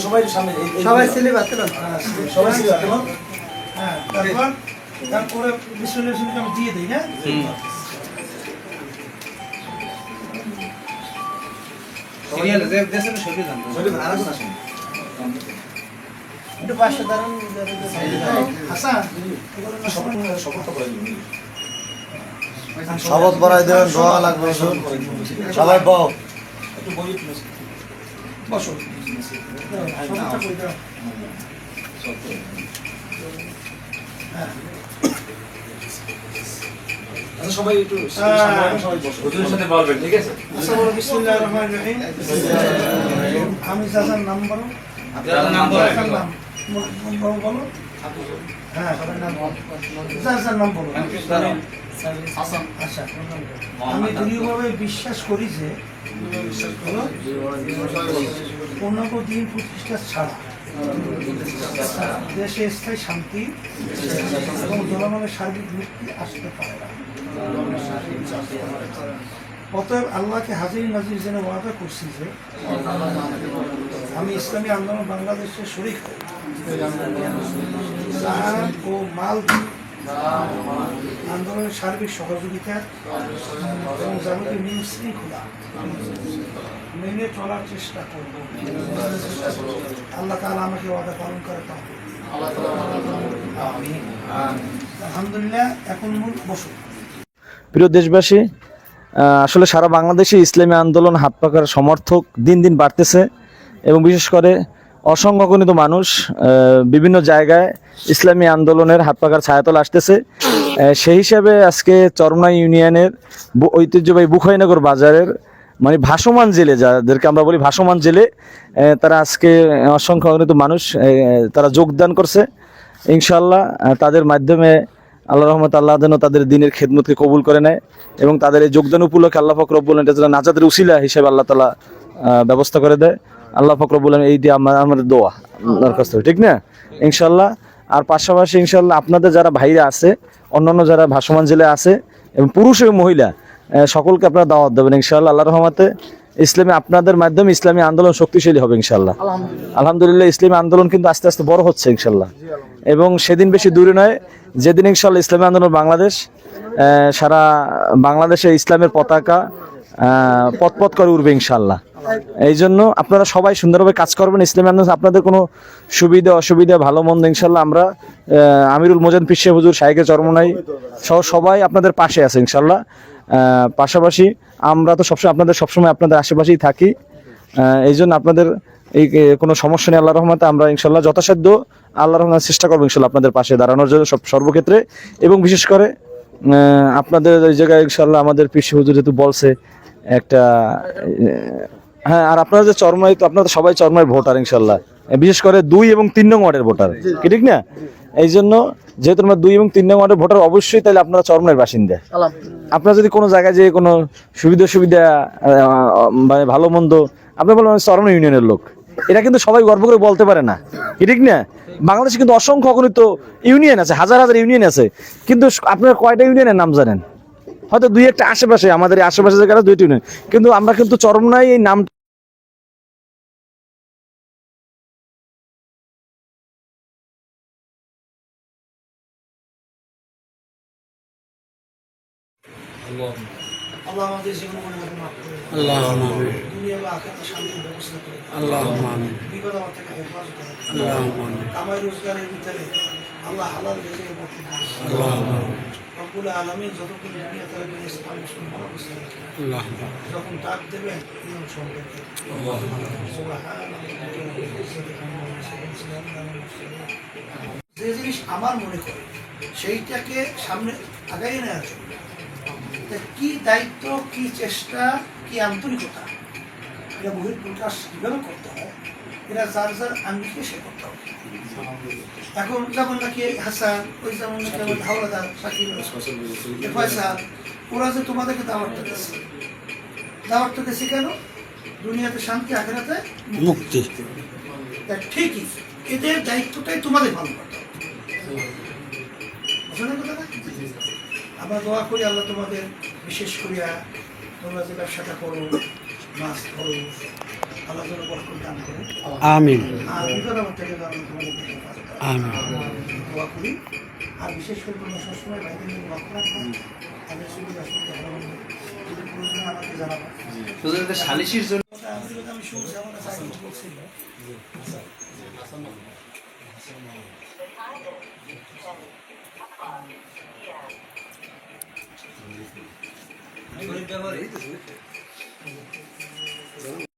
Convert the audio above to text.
সবাই সামনে এই- এই- সবাই না স্লিপ কেমন? হ্যাঁ তারপর তারপরে বিশ্বনাথ আমি দিয়ে দিই না সিরিয়াল দেশের ছবি জানতো। সবাই আরেকজন আসেন। একটু পাশে দাঁড়ান হাসান। শপথ- করে দিবেন। শপথ পড়াই দেবেন দোয়া লাগবে সবাই বসো। আচ্ছা, সবাই একটু। সাথে বলবেন ঠিক আছে? আচ্ছা আমি চাচার নাম বলো। নাম নাম। বলো বলো। হ্যাঁ বলো আচ্ছা আমি দৃঢ়ভাবে বিশ্বাস করি যে পূর্ণাঙ্গ দিন প্রতিষ্ঠা ছাড়া দেশে স্থায়ী শান্তি এবং জনগণের সার্বিক মুক্তি আসতে পারে না। অতএব আল্লাহকে হাজির নাজির যেন ওয়াদা করছি যে আমি ইসলামী আন্দোলন বাংলাদেশের শরিক হই ও মাল আন্দোলনের সার্বিক সহযোগিতা এবং যাবতীয় নিয়ম শৃঙ্খলা মেনে চলার চেষ্টা করব। আল্লাহ তাআলা আমাকে ওয়াদা পালন করে আলহামদুলিল্লাহ, এখন মূল বসুন প্রিয় দেশবাসী আসলে সারা বাংলাদেশে ইসলামী আন্দোলন হাত পাকার সমর্থক দিন দিন বাড়তেছে এবং বিশেষ করে অসংখ্যগণিত মানুষ বিভিন্ন জায়গায় ইসলামী আন্দোলনের হাত পাকার ছায়াতল আসতেছে। সেই হিসাবে আজকে চরমনা ইউনিয়নের ঐতিহ্যবাহী বুখাইনগর বাজারের মানে ভাসমান জেলে, যাদেরকে আমরা বলি ভাসমান জেলে তারা আজকে অসংখ্য অগণিত মানুষ তারা যোগদান করছে। ইনশাল্লাহ তাদের মাধ্যমে আল্লাহ রহমত আল্লাহ যেন তাদের দিনের খেদমতকে কবুল করে নেয় এবং তাদের এই যোগদান উপলক্ষে আল্লাহ ফকরবুল নাজাদের উসিলা হিসেবে আল্লাহ তালা ব্যবস্থা করে দেয়। আল্লাহ ফকরবুল এইটি আমার আমাদের দোয়া আল্লাহর কাছ। থেকে ঠিক না? ইনশাল্লাহ আর পাশাপাশি ইনশাল্লাহ আপনাদের যারা ভাইরা আছে অন্যান্য যারা ভাসমান জেলায় আছে এবং পুরুষ এবং মহিলা সকলকে আপনারা দাওয়াত দেবেন ইনশাল্লাহ আল্লাহ রহমাতে ইসলামী আপনাদের মাধ্যমে ইসলামী আন্দোলন শক্তিশালী হবে ইনশাল্লাহ আলহামদুলিল্লাহ। ইসলামী আন্দোলন কিন্তু আস্তে আস্তে বড় হচ্ছে ইনশাল্লাহ এবং সেদিন বেশি দূরে নয় যেদিন ইনশাল্লাহ ইসলামী আন্দোলন বাংলাদেশ সারা বাংলাদেশে ইসলামের পতাকা পথপথ করে উঠবে ইনশাল্লাহ এই জন্য আপনারা সবাই সুন্দরভাবে কাজ করবেন। ইসলামী আপনাদের কোনো সুবিধা, অসুবিধা, ভালো, মন্দ ইনশাল্লাহ আমরা আমিরুল মোজান পিসে হুজুর শাইকে চরমনাই সহ সবাই আপনাদের পাশে আছে ইনশাল্লাহ পাশাপাশি আমরা তো সবসময় আপনাদের সবসময় আপনাদের আশেপাশেই থাকি। এই জন্য আপনাদের এই কোনো সমস্যা নেই আল্লাহ রহমতে। আমরা ইনশাল্লাহ যথাসাধ্য আল্লাহ রহমান চেষ্টা করব ইনশাল্লাহ আপনাদের পাশে দাঁড়ানোর জন্য সব, সর্বক্ষেত্রে। এবং বিশেষ করে আপনাদের এই জায়গায় ইনশাল্লাহ আমাদের পিসি হুজুর যেহেতু বলছে একটা হ্যাঁ আর আপনারা যে চরমাই তো আপনারা সবাই চরমাই ভোটার ইনশাল্লাহ। বিশেষ করে দুই এবং তিন নং ওয়ার্ডের ভোটার। কি ঠিক না? এই জন্য যেহেতু আমরা দুই এবং তিন নং ওয়ার্ডের ভোটার অবশ্যই তাহলে আপনারা চরমের বাসিন্দা। আপনার যদি কোনো জায়গায় যে কোনো সুবিধা সুবিধা মানে ভালো মন্দ আপনি বলবেন চরম ইউনিয়নের লোক। এটা কিন্তু সবাই গর্ব করে বলতে পারে না। কি ঠিক না? বাংলাদেশে কিন্তু অসংখ্য অগণিত ইউনিয়ন আছে হাজার হাজার ইউনিয়ন আছে। কিন্তু আপনারা কয়টা ইউনিয়নের নাম জানেন? হয়তো দুই একটা আশেপাশে আমাদের আশেপাশে জায়গাটা দুইটি ইউনিয়ন কিন্তু আমরা কিন্তু চরমনাই এই নাম আল্লাহ আমাদের জীবন। আল্লাহ দুনিয়া বা আখেরাতে শান্তির ব্যবস্থা করে দেন। আল্লাহ বিপদ আমার থেকে হেফাজত করে দেন। আল্লাহ কামাই রোজগারের ভিতরে আল্লাহ হালাল রব্বুল আলামিন যতক্ষণ দুনিয়া তারা বিয়ে ইসলাম মুসলিম ভালো অবস্থা রাখেন। আল্লাহ যখন ডাক দেবেন নিয়ম সম্পর্কে যে জিনিস আমার মনে করে সেইটাকে সামনে আগাই নেওয়ার জন্য তা কি দায়িত্ব কি চেষ্টা কি আন্তরিকতা এটা বহির প্রকাশ কীভাবে করতে হয় এটা যার যার আঙ্গিকে সে করতে হবে এখন যেমন নাকি হাসান ওই যেমন নাকি আমার হাওলাদার শাকিল ফয়সাল ওরা যে তোমাদেরকে দাওয়াতটা দিচ্ছে দাওয়াতটা দিচ্ছে কেন? দুনিয়াতে শান্তি আখেরাতে মুক্তি। তা ঠিকই এদের দায়িত্বটাই তোমাদের পালন করতে হবে? আমরা দোয়া করি আল্লাহ তোমাদের বিশেষ করিয়া তোমরা যে ব্যবসাটা করো মাছ করো আল্লাহ যেন বরকত দান করে। আমিন। আর বিপদ আপদ থেকে যেন তোমাদের দিকে হেফাজত আমিন। দোয়া করি। আর বিশেষ করে তোমরা সবসময় বাইরে নিয়ে লক্ষ্য রাখব তাদের সুবিধা সুবিধা ভালো যদি প্রয়োজন আমাকে জানাব শুধু সালিশির জন্য আমি শুনছি আমার কাছে আগে বলছিল ব্যবহার এই তো